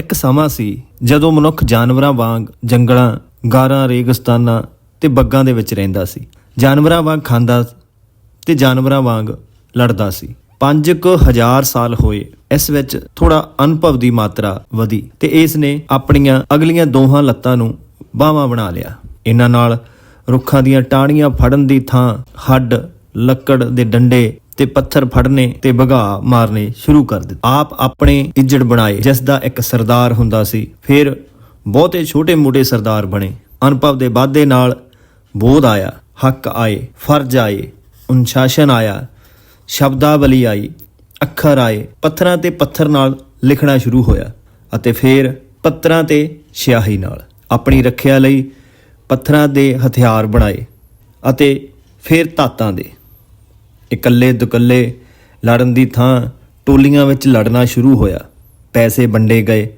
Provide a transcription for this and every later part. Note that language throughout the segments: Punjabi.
ਇੱਕ ਸਮਾਂ ਸੀ ਜਦੋਂ ਮਨੁੱਖ ਜਾਨਵਰਾਂ ਵਾਂਗ ਜੰਗਲਾਂ, ਗਾਰਾਂ, ਰੇਗਿਸਤਾਨਾਂ ਤੇ ਬੱਗਾਂ ਦੇ ਵਿੱਚ ਰਹਿੰਦਾ ਸੀ। ਜਾਨਵਰਾਂ ਵਾਂਗ ਖਾਂਦਾ ਤੇ ਜਾਨਵਰਾਂ ਵਾਂਗ ਲੜਦਾ ਸੀ। 5000 ਸਾਲ ਹੋਏ, ਇਸ ਵਿੱਚ ਥੋੜਾ ਅਨੁਭਵ ਦੀ ਮਾਤਰਾ ਵਧੀ ਤੇ ਇਸ ਨੇ ਆਪਣੀਆਂ ਅਗਲੀਆਂ ਦੋਹਾਂ ਲੱਤਾਂ ਨੂੰ ਬਾਹਾਂ ਬਣਾ ਲਿਆ। ਇਹਨਾਂ ਨਾਲ ਰੁੱਖਾਂ ਦੀਆਂ ਟਾਹਣੀਆਂ ਫੜਨ ਦੀ ਥਾਂ, ਹੱਡ, ਲੱਕੜ ਦੇ ਡੰਡੇ ਤੇ ਪੱਥਰ ਫੜਨੇ ਤੇ ਭਗਾ ਮਾਰਨੇ ਸ਼ੁਰੂ ਕਰ ਦਿੱਤੇ। ਆਪ ਆਪਣੇ ਇੱਜੜ ਬਣਾਏ ਜਿਸ ਦਾ ਇੱਕ ਸਰਦਾਰ ਹੁੰਦਾ ਸੀ। ਫਿਰ ਬਹੁਤੇ ਛੋਟੇ-ਮੋਟੇ ਸਰਦਾਰ ਬਣੇ। ਅਨੁਭਵ ਦੇ ਵਾਧੇ ਨਾਲ ਬੋਧ ਆਇਆ, ਹੱਕ ਆਏ, ਫਰਜ਼ ਆਏ, ਅਨੁਸ਼ਾਸਨ ਆਇਆ, ਸ਼ਬਦਾਵਲੀ ਆਈ, ਅੱਖਰ ਆਏ, ਪੱਥਰਾਂ ਤੇ ਪੱਥਰ ਨਾਲ ਲਿਖਣਾ ਸ਼ੁਰੂ ਹੋਇਆ ਅਤੇ ਫਿਰ ਪੱਤਰਾਂ ਤੇ ਸਿਆਹੀ ਨਾਲ ਆਪਣੀ ਰੱਖਿਆ ਲਈ ਪੱਥਰਾਂ ਦੇ ਹਥਿਆਰ ਬਣਾਏ ਅਤੇ ਫਿਰ ਤਾਤਾਂ ਦੇ ਇਕੱਲੇ ਦੁਕੱਲੇ ਲੜਨ ਦੀ ਥਾਂ ਟੋਲੀਆਂ ਵਿੱਚ ਲੜਨਾ ਸ਼ੁਰੂ ਹੋਇਆ। ਪੈਸੇ ਵੰਡੇ ਗਏ।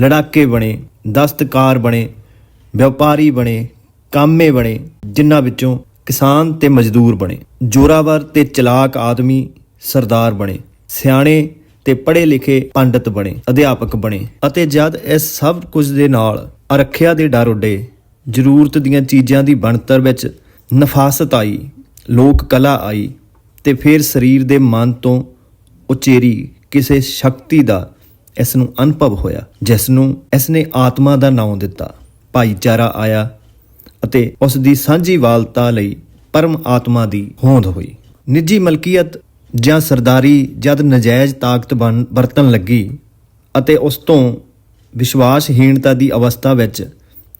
ਲੜਾਕੇ ਬਣੇ, ਦਸਤਕਾਰ ਬਣੇ, ਵਪਾਰੀ ਬਣੇ, ਕਾਮੇ ਬਣੇ, ਜਿਨ੍ਹਾਂ ਵਿੱਚੋਂ ਕਿਸਾਨ ਤੇ ਮਜ਼ਦੂਰ ਬਣੇ। ਜੋਰਾਵਰ ਤੇ ਚਲਾਕ ਆਦਮੀ ਸਰਦਾਰ ਬਣੇ। ਸਿਆਣੇ ਤੇ ਪੜ੍ਹੇ ਲਿਖੇ ਪੰਡਤ ਬਣੇ, ਅਧਿਆਪਕ ਬਣੇ ਅਤੇ ਜਦ ਇਸ ਸਭ ਕੁਝ ਦੇ ਨਾਲ ਅਰੱਖਿਆ ਦੇ ਡਰ ਉੱਡੇ, ਜ਼ਰੂਰਤ ਦੀਆਂ ਚੀਜ਼ਾਂ ਦੀ ਬਣਤਰ ਵਿੱਚ ਨਫਾਸਤ ਆਈ, ਲੋਕ ਕਲਾ ਆਈ ਤੇ ਫਿਰ ਸਰੀਰ ਦੇ ਮਨ ਤੋਂ ਉਚੇਰੀ ਕਿਸੇ ਸ਼ਕਤੀ ਦਾ ਇਸ ਨੂੰ ਅਨੁਭਵ ਹੋਇਆ ਜਿਸ ਨੂੰ ਇਸ ਨੇ ਆਤਮਾ ਦਾ ਨਾਮ ਦਿੱਤਾ। ਭਾਈਚਾਰਾ ਆਇਆ ਅਤੇ ਉਸ ਦੀ ਸਾਂਝੀ ਵਾਲਤਾ ਲਈ ਪਰਮ ਆਤਮਾ ਦੀ ਹੋਂਦ ਹੋਈ। ਨਿੱਜੀ ਮਲਕੀਅਤ ਜਾਂ ਸਰਦਾਰੀ ਜਦ ਨਜਾਇਜ਼ ਤਾਕਤ ਬਣ, ਵਰਤਣ ਲੱਗੀ ਅਤੇ ਉਸ ਤੋਂ ਵਿਸ਼ਵਾਸਹੀਣਤਾ ਦੀ ਅਵਸਥਾ ਵਿੱਚ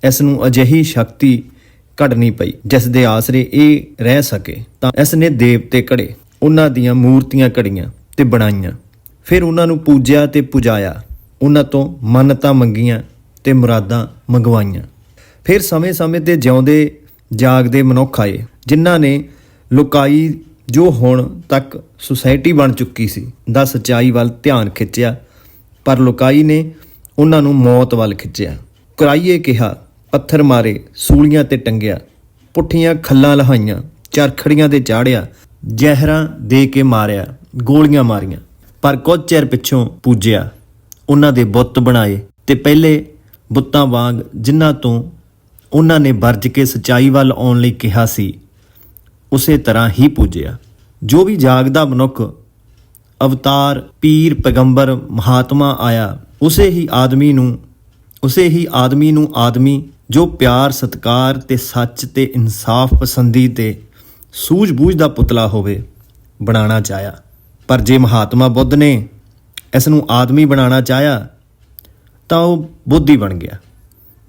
ਇਸ ਨੂੰ ਅਜਿਹੀ ਸ਼ਕਤੀ ਘੜਨੀ ਪਈ, ਜਿਸ ਦੇ ਆਸਰੇ ਇਹ ਰਹਿ ਸਕੇ, ਤਾਂ ਇਸ ਨੇ ਦੇਵਤੇ ਘੜੇ, ਉਹਨਾਂ ਦੀਆਂ ਮੂਰਤੀਆਂ ਘੜੀਆਂ ਤੇ ਬਣਾਈਆਂ। ਫਿਰ ਉਹਨਾਂ ਨੂੰ ਪੂਜਿਆ ਤੇ ਪੁਜਾਇਆ, ਉਹਨਾਂ ਤੋਂ ਮੰਨਤਾਂ ਮੰਗੀਆਂ ਤੇ ਮੁਰਾਦਾਂ ਮੰਗਵਾਈਆਂ। ਫਿਰ ਸਮੇਂ-ਸਮੇਂ ਤੇ ਜਿਉਂਦੇ ਜਾਗਦੇ ਮਨੁੱਖ ਆਏ, ਜਿਨ੍ਹਾਂ ਨੇ ਲੁਕਾਈ ਜੋ ਹੁਣ ਤੱਕ ਸੁਸਾਇਟੀ ਬਣ ਚੁੱਕੀ ਸੀ, ਦਾ ਸਚਾਈ ਵੱਲ ਧਿਆਨ ਖਿੱਚਿਆ। ਪਰ ਲੁਕਾਈ ਨੇ ਉਹਨਾਂ ਨੂੰ ਮੌਤ ਵੱਲ ਖਿੱਚਿਆ। ਕਰਾਈਏ ਕਿਹਾ ਪੱਥਰ ਮਾਰੇ, ਸੂਲੀਆਂ ਤੇ ਟੰਗਿਆ, ਪੁੱਠੀਆਂ ਖੱਲਾਂ ਲਹਾਈਆਂ, ਚਰਖੜੀਆਂ ਤੇ ਚਾੜਿਆ, ਜ਼ਹਿਰਾਂ ਦੇ ਕੇ ਮਾਰਿਆ, ਗੋਲੀਆਂ ਮਾਰੀਆਂ। ਪਰ ਕੁਝ ਚਿਰ ਪਿੱਛੋਂ ਪੂਜਿਆ, ਉਹਨਾਂ ਦੇ ਬੁੱਤ ਬਣਾਏ ਤੇ ਪਹਿਲੇ ਬੁੱਤਾਂ ਵਾਂਗ ਜਿਨ੍ਹਾਂ ਤੋਂ ਉਹਨਾਂ ਨੇ ਵਰਜ ਕੇ ਸਚਾਈ ਵੱਲ ਆਉਣ ਲਈ ਕਿਹਾ ਸੀ, ਉਸੇ ਤਰ੍ਹਾਂ ਹੀ ਪੂਜਿਆ। ਜੋ ਵੀ ਜਾਗਦਾ ਮਨੁੱਖ, ਅਵਤਾਰ, ਪੀਰ, ਪੈਗੰਬਰ, ਮਹਾਤਮਾ ਆਇਆ, ਉਸੇ ਹੀ ਆਦਮੀ ਨੂੰ, ਉਸੇ ਹੀ ਆਦਮੀ ਨੂੰ ਆਦਮੀ ਜੋ ਪਿਆਰ, ਸਤਕਾਰ ਤੇ ਸੱਚ ਤੇ ਇਨਸਾਫ ਪਸੰਦੀ ਤੇ ਸੂਝ-ਬੂਝ ਦਾ ਪੁਤਲਾ ਹੋਵੇ, ਬਣਾਉਣਾ ਚਾਹਿਆ। ਪਰ ਜੇ ਮਹਾਤਮਾ ਬੁੱਧ ਨੇ ਇਸ ਨੂੰ ਆਦਮੀ ਬਣਾਉਣਾ ਚਾਹਿਆ, ਤਾਂ ਉਹ ਬੁੱਧੀ ਬਣ ਗਿਆ।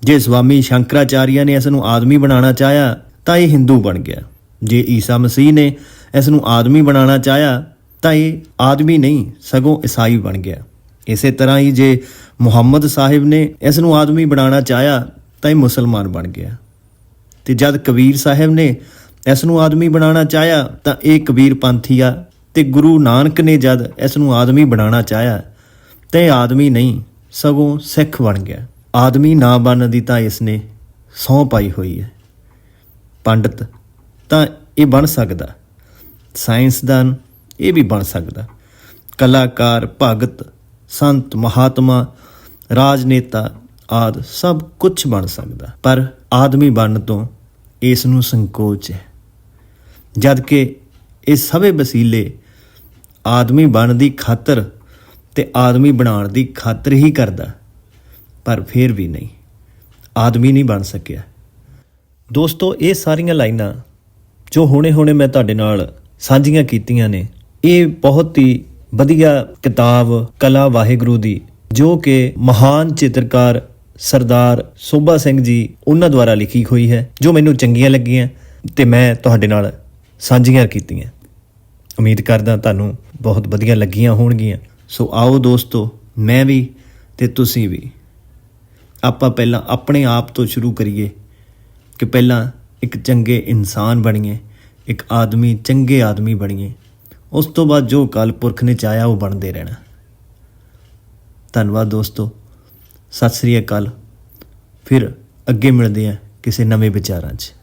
ਜੇ ਸਵਾਮੀ ਸ਼ੰਕਰਾਚਾਰੀਆ ਨੇ ਇਸ ਨੂੰ ਆਦਮੀ ਬਣਾਉਣਾ ਚਾਹਿਆ, ਤਾਂ ਇਹ ਹਿੰਦੂ ਬਣ ਗਿਆ। ਜੇ ਈਸਾ ਮਸੀਹ ਨੇ ਇਸ ਨੂੰ ਆਦਮੀ ਬਣਾਉਣਾ ਚਾਹਿਆ, ਤਾਂ ਇਹ ਆਦਮੀ ਨਹੀਂ, ਸਗੋਂ ਈਸਾਈ ਬਣ ਗਿਆ। ਇਸੇ ਤਰ੍ਹਾਂ ਹੀ ਜੇ ਮੁਹੰਮਦ ਸਾਹਿਬ ਨੇ ਇਸ ਨੂੰ ਆਦਮੀ ਬਣਾਉਣਾ ਚਾਹਿਆ ਤਾਂ ਇਹ ਮੁਸਲਮਾਨ ਬਣ ਗਿਆ। ਤੇ ਜਦ ਕਬੀਰ ਸਾਹਿਬ ਨੇ ਇਸ ਨੂੰ ਆਦਮੀ ਬਣਾਉਣਾ ਚਾਹਿਆ, ਤਾਂ ਇਹ ਕਬੀਰ ਪੰਥੀ ਆ ਤੇ ਗੁਰੂ ਨਾਨਕ ਨੇ ਜਦ ਇਸ ਨੂੰ ਆਦਮੀ ਬਣਾਉਣਾ ਚਾਹਿਆ, ਤਾਂ ਇਹ ਆਦਮੀ ਨਹੀਂ, ਸਗੋਂ ਸਿੱਖ ਬਣ ਗਿਆ। ਆਦਮੀ ਨਾ ਬਣਨ ਦੀ ਤਾਂ ਇਸ ਨੇ ਸਹੁੰ ਪਾਈ ਹੋਈ ਹੈ। ਪੰਡਤ, ਤਾਂ ਇਹ ਬਣ ਸਕਦਾ। ਸਾਇੰਸਦਾਨ ਇਹ ਵੀ ਬਣ ਸਕਦਾ। ਕਲਾਕਾਰ, ਭਗਤ, ਸੰਤ, ਮਹਾਤਮਾ, ਰਾਜਨੇਤਾ ਆਦ ਸਭ ਕੁਝ ਬਣ ਸਕਦਾ। ਪਰ ਆਦਮੀ ਬਣਨ ਤੋਂ ਇਸ ਨੂੰ ਸੰਕੋਚ ਹੈ। ਜਦ ਕਿ ਇਹ ਸਭੇ ਵਸੀਲੇ ਆਦਮੀ ਬਣ ਦੀ ਖਾਤਰ ਤੇ ਆਦਮੀ ਬਣਾਉਣ ਦੀ ਖਾਤਰ ਹੀ ਕਰਦਾ। ਪਰ ਫਿਰ ਵੀ ਨਹੀਂ। ਆਦਮੀ ਨਹੀਂ ਬਣ ਸਕਿਆ। ਦੋਸਤੋ, ਇਹ ਸਾਰੀਆਂ ਲਾਈਨਾਂ ਜੋ ਹੁਣੇ-ਹੁਣੇ ਮੈਂ ਤੁਹਾਡੇ ਨਾਲ ਸਾਂਝੀਆਂ ਕੀਤੀਆਂ ਨੇ, ਇਹ ਬਹੁਤ ਹੀ ਵਧੀਆ ਕਿਤਾਬ ਕਲਾ ਵਾਹਿਗੁਰੂ ਦੀ, ਜੋ ਕਿ ਮਹਾਨ ਚਿੱਤਰਕਾਰ ਸਰਦਾਰ ਸੋਭਾ ਸਿੰਘ ਜੀ ਉਹਨਾਂ ਦੁਆਰਾ ਲਿਖੀ ਹੋਈ ਹੈ, ਜੋ ਮੈਨੂੰ ਚੰਗੀਆਂ ਲੱਗੀਆਂ ਤੇ ਮੈਂ ਤੁਹਾਡੇ ਨਾਲ ਸਾਂਝੀਆਂ ਕੀਤੀਆਂ। ਉਮੀਦ ਕਰਦਾ ਤੁਹਾਨੂੰ ਬਹੁਤ ਵਧੀਆ ਲੱਗੀਆਂ ਹੋਣਗੀਆਂ। ਸੋ ਆਓ ਦੋਸਤੋ, ਮੈਂ ਵੀ ਤੇ ਤੁਸੀਂ ਵੀ ਆਪਾਂ ਪਹਿਲਾਂ ਆਪਣੇ ਆਪ ਤੋਂ ਸ਼ੁਰੂ ਕਰੀਏ ਕਿ ਪਹਿਲਾਂ ਇੱਕ ਚੰਗੇ ਇਨਸਾਨ ਬਣੀਏ, ਇੱਕ ਆਦਮੀ ਚੰਗੇ ਆਦਮੀ ਬਣੀਏ। ਉਸ ਤੋਂ ਬਾਅਦ ਜੋ ਕਾਲ ਪੁਰਖ ਨੇ ਚਾਹਿਆ ਉਹ ਬਣਦੇ ਰਹਿਣਾ। ਧੰਨਵਾਦ ਦੋਸਤੋ। ਸਤਿ ਸ੍ਰੀ ਅਕਾਲ। ਫਿਰ ਅੱਗੇ ਮਿਲਦੇ ਆ ਕਿਸੇ ਨਵੇਂ ਵਿਚਾਰਾਂ 'ਚ।